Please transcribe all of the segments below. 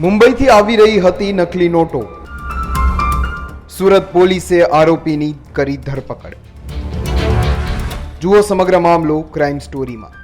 મુંબઈથી આવી રહી હતી નકલી નોટો. સુરત પોલીસે આરોપીની કરી ધરપકડ. જુઓ સમગ્ર મામલો ક્રાઇમ સ્ટોરીમાં.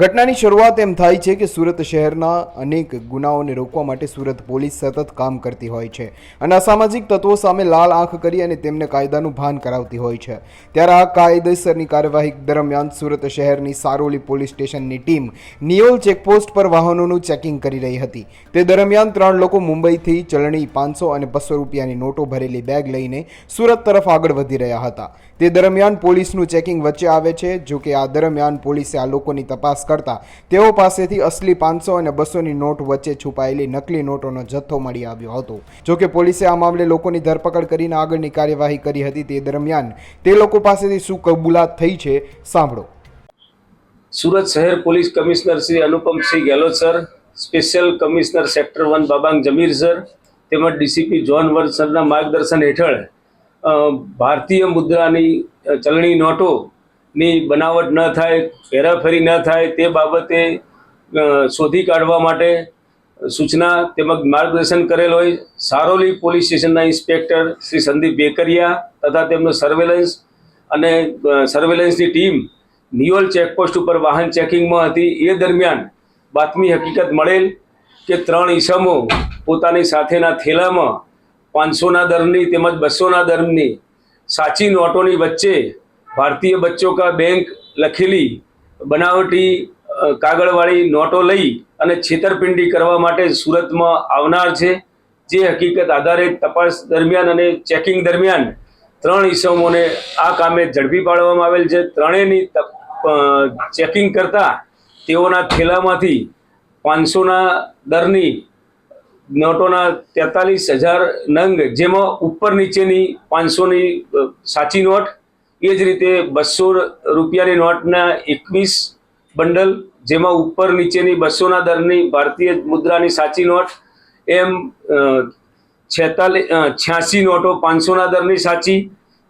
ઘટનાની શરૂઆત એમ થાય છે કે સુરત શહેરના અનેક ગુનાઓને રોકવા માટે સુરત પોલીસ સતત કામ કરતી હોય છે અને અસામાજિક તત્વો સામે લાલ આંખ કરી અને તેમને કાયદાનું ભાન કરાવતી હોય છે. ત્યારે આ કાયદેસરની કાર્યવાહી દરમિયાન સુરત શહેરની સારોલી પોલીસ સ્ટેશનની ટીમ નિયોલ ચેકપોસ્ટ પર વાહનોનું ચેકિંગ કરી રહી હતી. તે દરમિયાન ત્રણ લોકો મુંબઈથી ચલણી પાંચસો અને બસો રૂપિયાની નોટો ભરેલી બેગ લઈને સુરત તરફ આગળ વધી રહ્યા હતા. તે દરમિયાન પોલીસનું ચેકિંગ વચ્ચે આવે છે, જોકે આ દરમિયાન પોલીસે આ લોકોની તપાસ કરતા. તેઓ પાસેથી અસલી પાંચસો અને બસોની નોટ વચ્ચે છુપાયેલી નકલી નોટોનો જથ્થો મળી આવ્યો હતો. જો કે પોલીસે આ મામલે લોકોની ધરપકડ કરીને આગળની કાર્યવાહી કરી હતી તે દરમિયાન તે લોકો પાસેથી શું કબૂલાત થઈ છે, સાંભળો. સુરત શહેર police commissioner Shri Anupamsinh Gehlot sir. Special commissioner sector one Vabang Jamir, sir. તેમજ ડીસીપી જોન વર્ડ સરના માર્ગદર્શન હેઠળ ભારતીય મુદ્રાની ચલણી ચલણી નોટોની બનાવટ ન થાય, હેરાફેરી ન થાય તે બાબતે શોધી કાઢવા માટે સૂચના તેમજ માર્ગદર્શન કરેલ હોય. સારોલી પોલીસ સ્ટેશનના ઇન્સ્પેક્ટર શ્રી સંદીપ બેકરિયા તથા તેમનો સર્વેલન્સ અને સર્વેલન્સની ટીમ નિયોલ ચેકપોસ્ટ ઉપર વાહન ચેકિંગમાં હતી. એ દરમિયાન બાતમી હકીકત મળેલ કે ત્રણ ઈસમો પોતાની સાથેના થેલામાં પાંચસોના દરની તેમજ બસોના દરની સાચી નોટોની વચ્ચે ભારતીય બચ્ચો કા બેંક લખેલી બનાવટી કાગળવાળી નોટો લઈ અને છેતરપિંડી કરવા માટે સુરતમાં આવનાર છે. જે હકીકત આધારે તપાસ દરમિયાન અને ચેકિંગ દરમિયાન ત્રણ ઈસમોને આ કામે ઝડપી પાડવામાં આવેલ છે. ત્રણેયની ચેકિંગ કરતા તેઓના થેલામાંથી પાંચસોના દરની નોટોના તેતાલીસ હજાર નંગ, જેમાં ઉપર નીચેની પાંચસોની સાચી નોટ એ જ રીતે બસો રૂપિયાની નોટના એકવીસ બંડલ, જેમાં ઉપર નીચેની બસોના દરની ભારતીય મુદ્રાની સાચી નોટ, એમ છેતાલીસ છ્યાસી નોટો પાંચસોના દરની સાચી,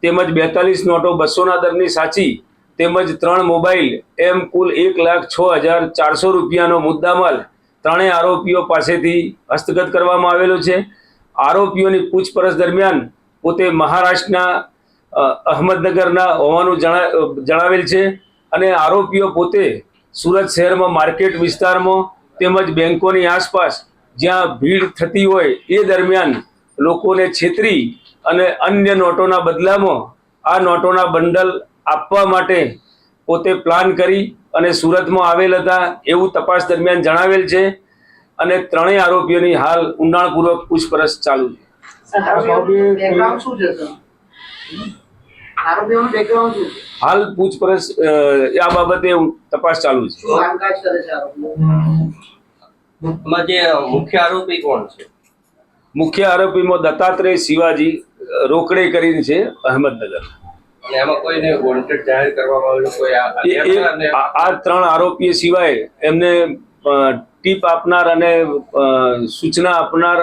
તેમજ બેતાલીસ નોટો બસોના દરની સાચી, તેમજ ત્રણ મોબાઈલ, એમ કુલ એક લાખ છ હજાર ચારસો રૂપિયાનો મુદ્દામાલ ત્રણેય આરોપીઓ પાસેથી હસ્તગત કરવામાં આવેલો છે. આરોપીઓની પૂછપરછ દરમિયાન પોતે મહારાષ્ટ્રના અહમદનગરના હોવાનું જણાવેલ છે અને આરોપીઓ પોતે સુરત શહેરમાં માર્કેટ વિસ્તારમાં તેમજ બેંકોની આસપાસ જ્યાં ભીડ થતી હોય એ દરમિયાન લોકોને છેતરી અને અન્ય નોટોના બદલામાં આ નોટોના બંડલ આપવા માટે પોતે પ્લાન કરી અને સુરતમાં આવેલ હતા એવું તપાસ દરમિયાન જણાવેલ છે અને ત્રણેય આરોપીઓની હાલ ઊંડાણપૂર્વક પૂછપરછ ચાલુ છે. હાલ પૂછપરછ આ બાબતે તપાસ ચાલુ છે. મુખ્ય આરોપી કોણ છે? મુખ્ય આરોપીમાં દત્તાત્રેય શિવાજી રોકડે કરીને છે અહમદનગર. અને એમાં કોઈને વોન્ટેડ જાહેર કરવામાં આવેલું આ ત્રણ આરોપીઓ સિવાય એમને ટીપ આપનાર અને સૂચના આપનાર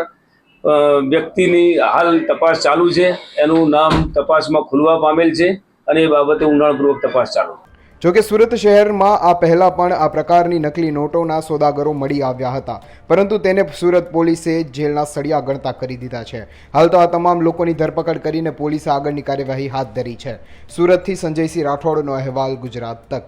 વ્યક્તિની હાલ તપાસ ચાલુ છે. એનું નામ તપાસમાં ખુલવા પામેલ છે અને એ બાબતે ઊંડાણપૂર્વક તપાસ ચાલુ. જોકે સુરત શહેરમાં આ પહેલા પણ આ પ્રકારની નકલી નોટોના સોદાગરો મળી આવ્યા હતા. પરંતુ તેને સુરત પોલીસે જેલના સળિયા ગણતા કરી દીધા છે. હાલ તો આ તમામ લોકોની ધરપકડ કરીને પોલીસે આગળની કાર્યવાહી હાથ ધરી છે. સુરતથી સંજયસિંહ રાઠોડનો અહેવાલ ગુજરાત તક.